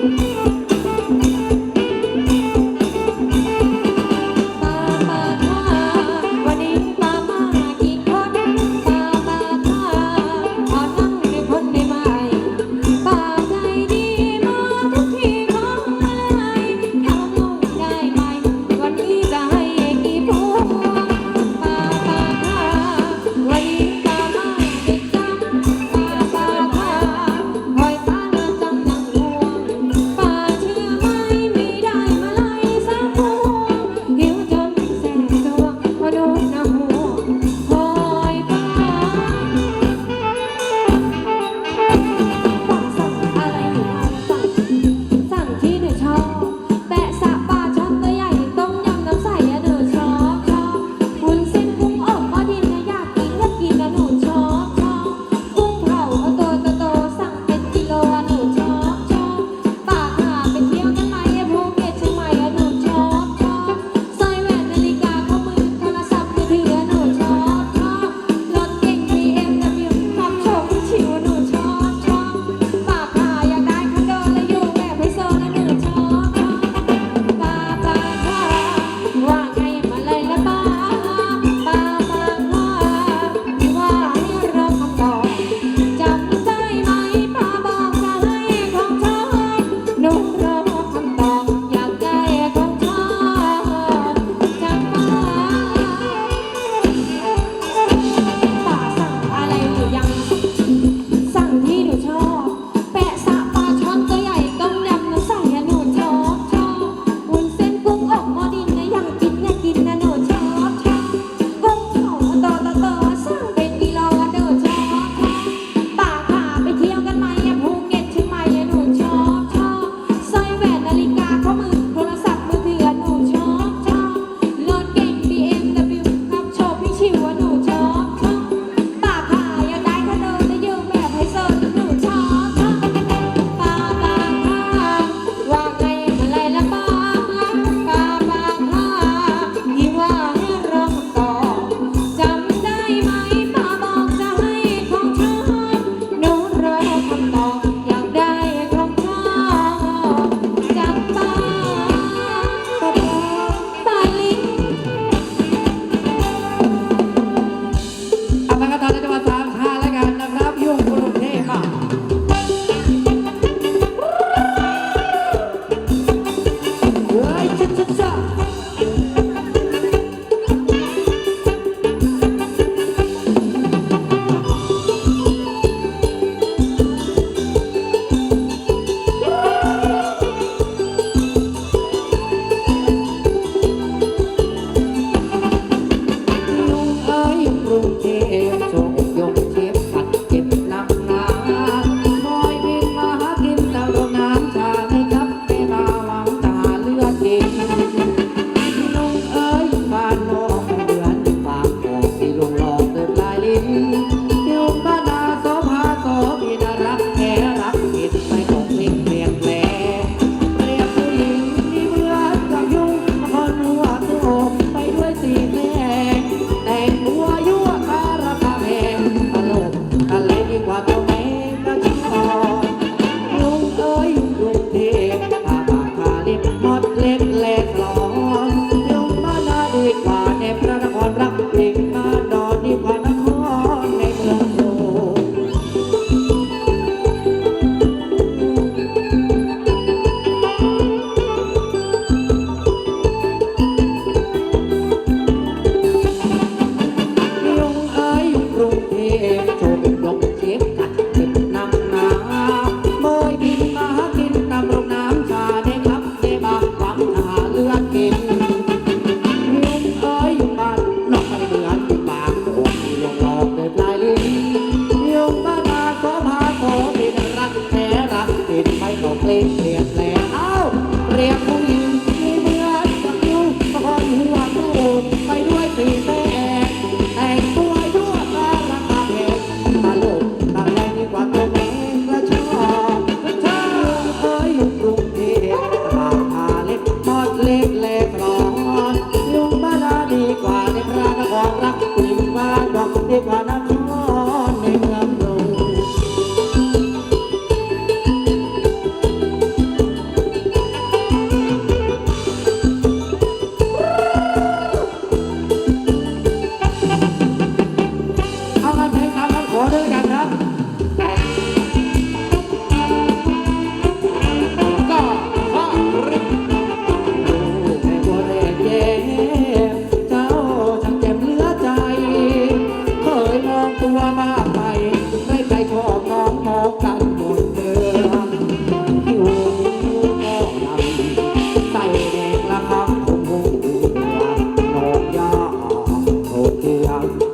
ป้ 감사합니다.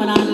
มานาน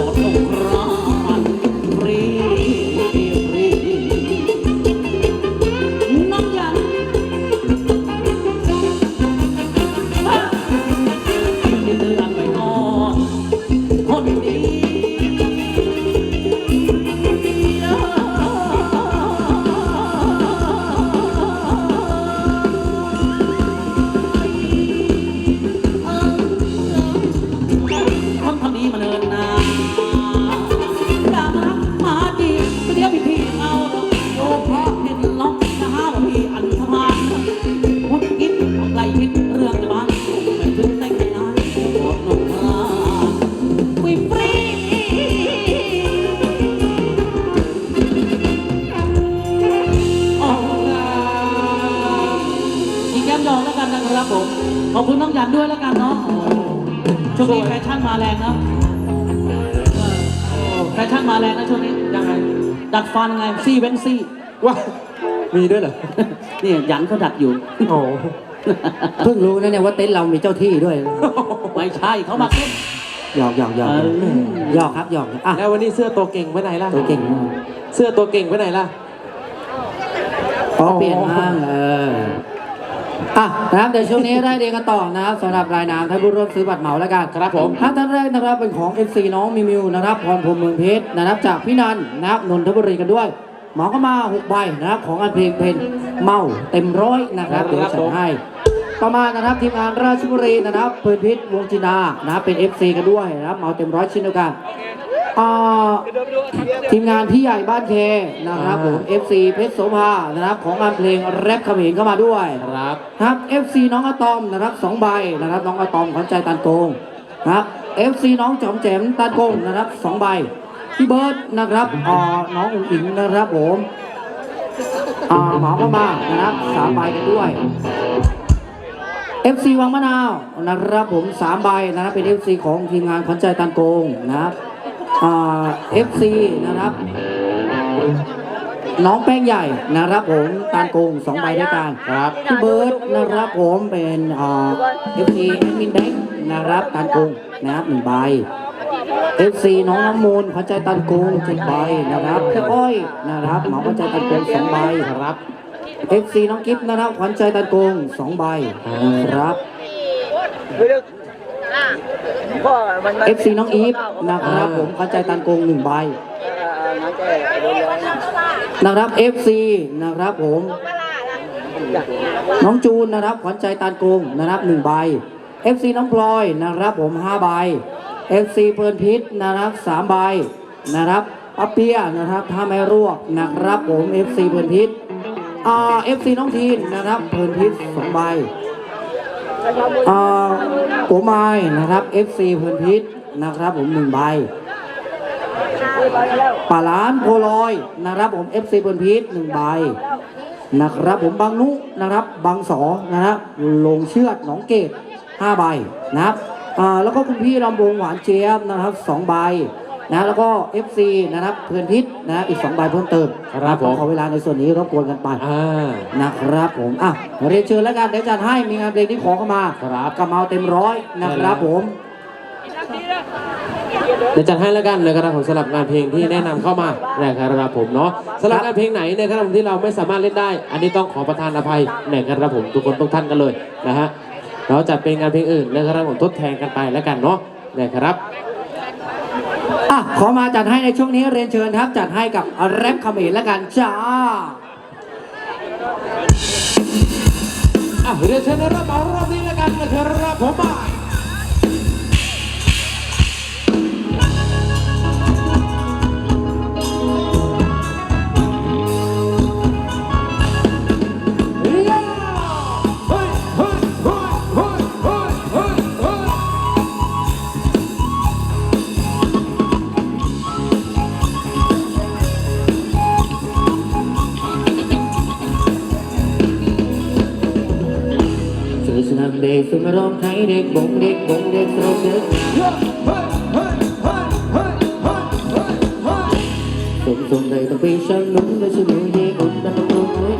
好。 ช่วงนี้แฟชั่นมาแรงนะเออแฟชั่นมาแรงนะช่วงนี้ยังไง ดัดฟันไงซี่เว้นซี่ ว่ามีด้วยเหรอเนี่ยหยันเขาดัดอยู่ โอ้เพิ่งรู้นะเนี่ยว่าเต็นท์เรามีเจ้าที่ด้วย ไม่ใช่เขามาเต้น หยอกหยอกหยอกเออ หยอกครับหยอกอะแล้ววันนี้เสื้อตัวเก่งไปไหนล่ะ ตัวเก่งมากเสื้อตัวเก่งไปไหนล่ะ ขอเปลี่ยนบ้างเออ อะนะครับเดี๋ยวช่วงนี้ได้เรียนกันต่อนะครับสำหรับรายนามท่านผู้ร่วมซื้อบัตรเหมาแล้วกันครับผมท่านท่านแรกนะครับเป็นของ FC น้องมิวมิวนะครับพรพรหมเมืองเพชรนะครับจากพี่นันนะครับนนทบุรีกันด้วยเหมาก็มา6ใบนะครับของอันเพลงเพนเมาเต็มร้อยนะครับเดี๋ยวจัดให้ ต่อมานะครับทีมงานราชบุรีนะครับเพลินพิษวงจินานะครับเป็น FC กันด้วยนะครับเหมาเต็มร้อยชิ้นเดียวกันอ่าทีมงานพี่ใหญ่บ้านเคนะครับผม FC เพชรโสภานะครับของงานเพลงแรปเขมรเข้ามาด้วยครับนะครับ FC น้องอะตอมนะครับสองใบนะครับน้องอะตอมขวัญใจตันโกงนะครับ FC น้องจอมแจมตันโกงนะครับสองใบพี่เบิร์ดนะครับอ่าน้องอุ๋งอิงนะครับผมอ่าหมอก็มานะครับสามใบกันด้วย FC วังมะนาวนะครับผมสามใบนะครับเป็น FC ของทีมงานขวัญใจตันโกงนะครับอ่า FC นะครับน้องแป้งใหญ่นะครับผมตานโกงสองใบด้วยกันครับพี่เบิร์ดนะครับผมเป็นเอ่อฟซีแอดมินแบงค์นะครับตันกรุงนะครับหนึ่งใบเอฟซีน้องน้ำมูลขวัญใจตันกรุงเจ็ดใบนะครับพี่อ้อยนะครับหมอขวัญใจตันกรุงสองใบครับ เอฟซีน้องกิฟต์นะครับขวัญใจตันโกงสองใบนะครับ พ่อมันมันเอฟซีน้องอีฟนะครับผมขวัญใจตันโกงหนึ่งใบนะครับเอฟซีนะครับผม น้องจูนนะครับขวัญใจตานกรุงนะครับหนึ่งใบ FC น้องพลอยนะครับผมห้าใบ FC เพลินพิษนะครับสามใบนะครับอัปเปียนะครับถ้าไม่รวกนะครับผม FC เพลินพิษ เอ่า FC น้องทีนนะครับเพลินพิษสองใบอ่าโกไม้นะครับ FC เพลินพิษนะครับผมหนึ่งใบป่าล้านโพลอยนะครับผม FC เพลินพิษหนึ่งใบนะครับผมบางนุนะครับบางสอนะครับลงเชือดหนองเกตห้าใบนะครับอ่าแล้วก็คุณพี่ลำวงหวานเจี๊ยบนะครับสองใบ นะแล้วก็ FC นะครับเพื่อนพิษนะอีกสองใบเพิ่มเติมครับผมต้องขอเวลาในส่วนนี้รบกวนกันไปอ่า นะครับผมอะเรียนเชิญแล้วกันเดี๋ยวจัดให้มีงานเพลงที่ขอเข้ามาครับ กระเมาเต็มร้อยนะครับผม เดี๋ยวจัดให้แล้วกันนะครับผมสำหรับงานเพลงที่แนะนำเข้ามานะครับผมเนาะสำหรับงานเพลงไหนนะครับผมที่เราไม่สามารถเล่นได้ อันนี้ต้องขอประทานอภัยนะครับผมทุกคนทุกท่านกันเลยนะฮะเราจัดเป็นงานเพลงอื่นนะครับผมทดแทนกันไปแล้วกันเนาะนะครับอะ ขอมาจัดให้ในช่วงนี้เรียนเชิญครับ จัดให้กับแรปเขมรแล้วกันจ้าอะเรียนเชิญรับเอารอบนี้แล้วกันนะครับผมมา นเด็กสมนร้องไทยเด็กบงเด็กบงเด็กสนุกเด็กสมสมได้ต้องไปช่างนุ่มและฉันรู้เย่อุ่นนั้นต้องรู้ไว้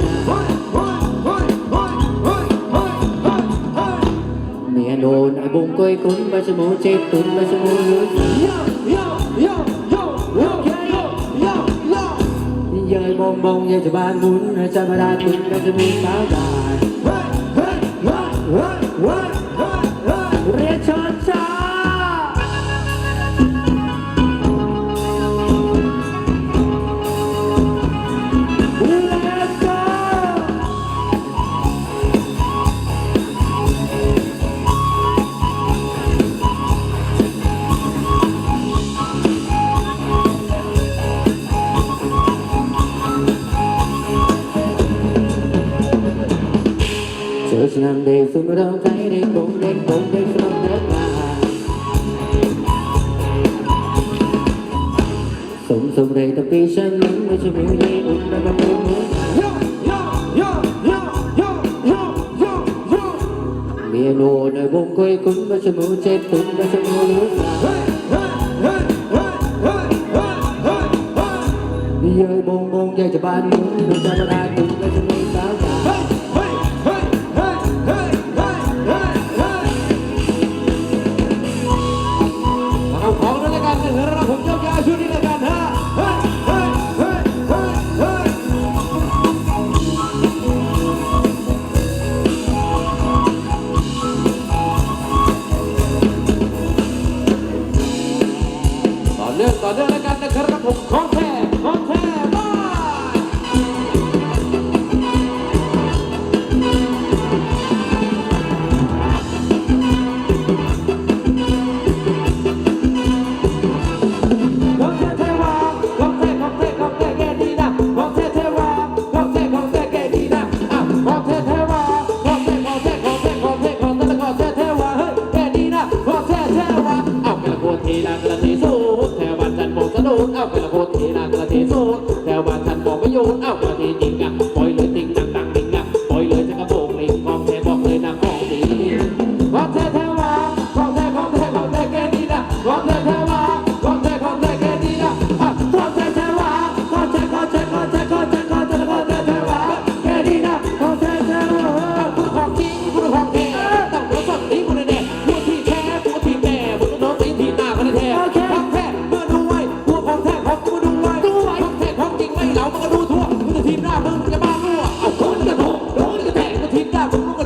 เมียโดนไอ้บงก้อยกุ้นมาชมูเจ็บตุนมาชมูรู้ยายมองมองยายจะบ้านมุนจะมาดาตุนจะมีสาวดา What? What? Özlem de sumran tayre komde komde komde ba Som som re ta pishan lung na chumi le unna ka pumu Yo yo yo yo yo yo yo yo Mie no na bong koi kun na chumu che tun na chumu lu sa Yơi bông bông chơi cho ba đi, đôi cho ba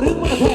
หรืมาแท้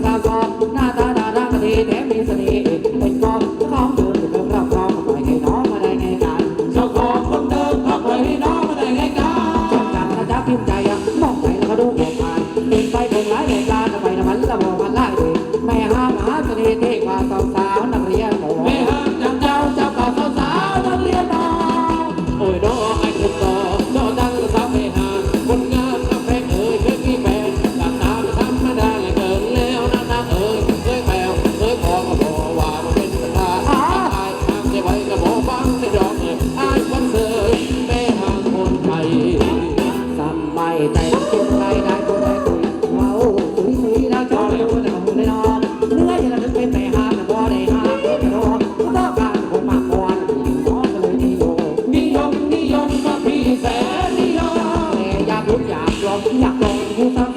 the time go. Dia akan.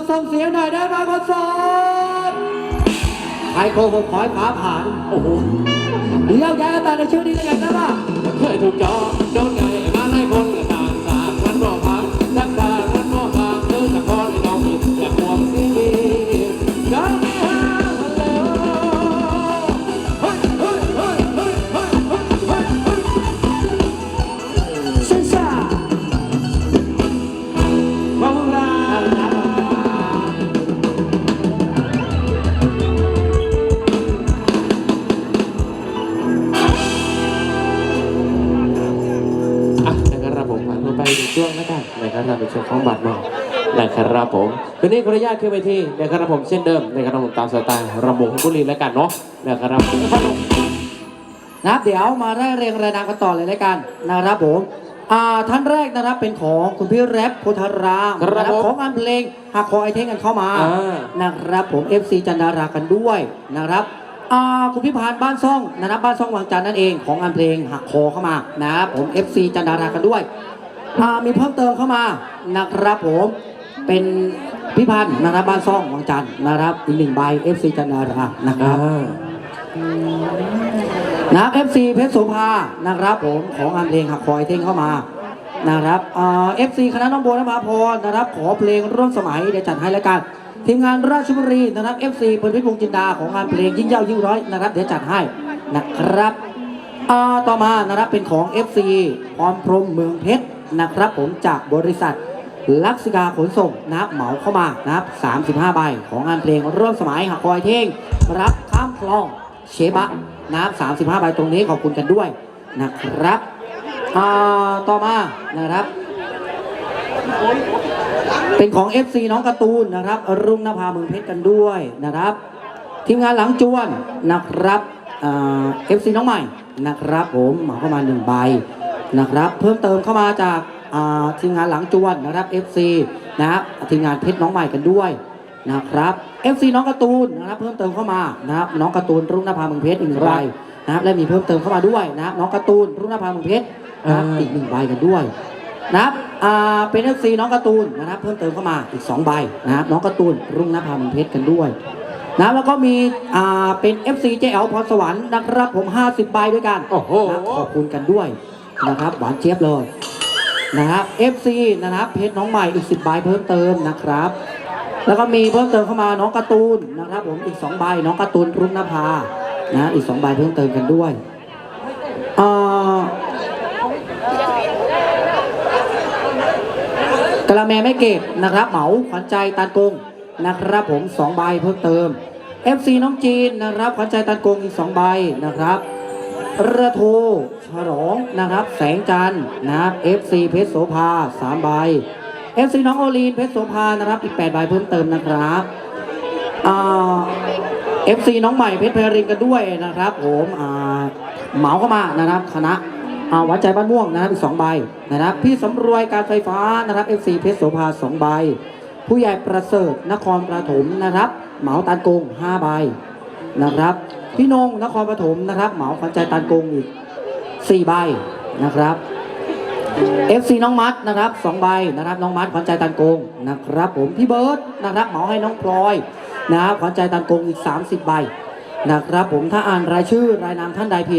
ครับส่งเสียงหน่อยได้ไหมคอนเสิร์ตไอโคผมขอยขาผ่าน โอ้โหเลี้ยวแกแต่ในชื่อนี้ได้ไงนะว่าเคยถูกจอโดนไง ผมคืนนี้ขออนุญาตขึ้นไปที่นะครับผมเช่นเดิมนะครับผมตามสไตล์ระบบของบุรีแล้วกันเนาะนะครับนะครับเดี๋ยวมาได้เรียงรายนามกันต่อเลยแล้วกันนะครับผมอ่าท่านแรกนะครับเป็นของคุณพี่แรปโพธารามครับนะของงานเพลงหากคอไอเทงกันเข้ามานะครับผม FC จันดารากันด้วยนะครับอ่าคุณพี่พานบ้านซ่องนะครับบ้านซ่องวังจันนั่นเองของงานเพลงหักคอเข้ามานะครับผม FC จันดารากันด้วยอ่ามีเพิ่มเติมเข้ามานะครับผมเป็น พี่พันธ์นะครับบ้านซ่องวังจันทร์นะครับอีกหนึ่งใบ FC จันดารานะครับอ่านะครับ FC เพชรโสภานะครับผมของงานเพลงหักคอยเท่งเข้ามานะครับเอ่อฟซีคณะน้องโบนภาพรนะครับ ขอเพลงร่วมสมัยเดี๋ยวจัดให้แล้วกันทีมงานราชบุรีนะครับ FC พลพิพงษ์จินดาของงานเพลงยิ่งเย้ายิ่งร้อยนะครับเดี๋ยวจัดให้นะครับอ่าต่อมานะครับเป็นของ FC พรพรหมเมืองเพชรนะครับผมจากบริษัท ลักษิกาขนส่งนะครับเหมาเข้ามานะครับ35 ใบของงานเพลงร่วมสมัยหักคอยเท่ง รับข้ามคลองเชบะนะครับ35 ใบตรงนี้ขอบคุณกันด้วยนะครับอ่าต่อมานะครับ เป็นของ FC น้องการ์ตูนนะครับ รุ่งนภาเมืองเพชรกันด้วยนะครับ ทีมงานหลังจวนนะครับเอ่า FC น้องใหม่นะครับ ผมเหมาเข้ามาหนึ่งใบนะครับ เพิ่มเติมเข้ามาจาก ทีมงานหลังจวนนะครับ FC นะครับทีมงานเพชรน้องใหม่กันด้วยนะครับ FC น้องการ์ตูนนะครับเพิ่มเติมเข้ามานะครับน้องการ์ตูนรุ่งนภาเมืองเพชรอีกหนึ่งใบนะครับและมีเพิ่มเติมเข้ามาด้วยนะครับน้องการ์ตูนรุ่งนภาเมืองเพชรนะครับอีกหนึ่งใบกันด้วยนะครับอ่าเป็น FC น้องการ์ตูนนะครับเพิ่มเติมเข้ามาอีก 2 ใบนะครับน้องการ์ตูนรุ่งนภาเมืองเพชรกันด้วยนะครับแล้วก็มีอ่าเป็น FC เจแอลพรสวรรค์นะครับผม 50 ใบด้วยกันโอ้โหนะครับขอบคุณกันด้วยนะครับหวานเจี๊ยบเลย นะครับ FC นะครับเพชรน้องใหม่อีก 10 ใบเพิ่มเติมนะครับ แล้วก็มีเพิ่มเติมเข้ามาน้องการ์ตูนนะครับผมอีก 2 ใบน้องการ์ตูนรุ่งนภานะอีก 2 ใบเพิ่มเติมกันด้วยอ่ากะละแมไม่เก็บนะครับ เหมาขวัญใจตานกงนะครับผม2ใบเพิ่มเติม FC น้องจีนนะครับขวัญใจตานกงอีก 2 ใบนะครับ ระโทฉลองนะครับ แสงจันทร์นะครับ FC เพชรโสภา3ใบ FC น้องโอลีนเพชรโสภานะครับ อีก8ใบเพิ่มเติมนะครับอ่า FC น้องใหม่เพชรเพรินกันด้วยนะครับผมอ่าเหมาเข้ามานะครับคณะเอาวัดใจบ้านม่วงนะครับอีกสองใบนะครับ พี่สำรวยการไฟฟ้านะครับ FC เพชรโสภาสองใบ ผู้ใหญ่ประเสริฐนครปฐมนะครับ เหมาตันกงห้าใบนะครับ พี่นงนครปฐมนะครับเหมาขวัญใจตันกงอีกสี่ใบนะครับ FC น้องมัดนะครับสองใบนะครับน้องมัดขวัญใจตันโกงนะครับ ผมพี่เบิร์ดนะครับเหมาให้น้องพลอยนะครับขวัญใจตันโกงอีก 30 ใบนะครับ ผมถ้าอ่านรายชื่อรายนามท่านใดผิด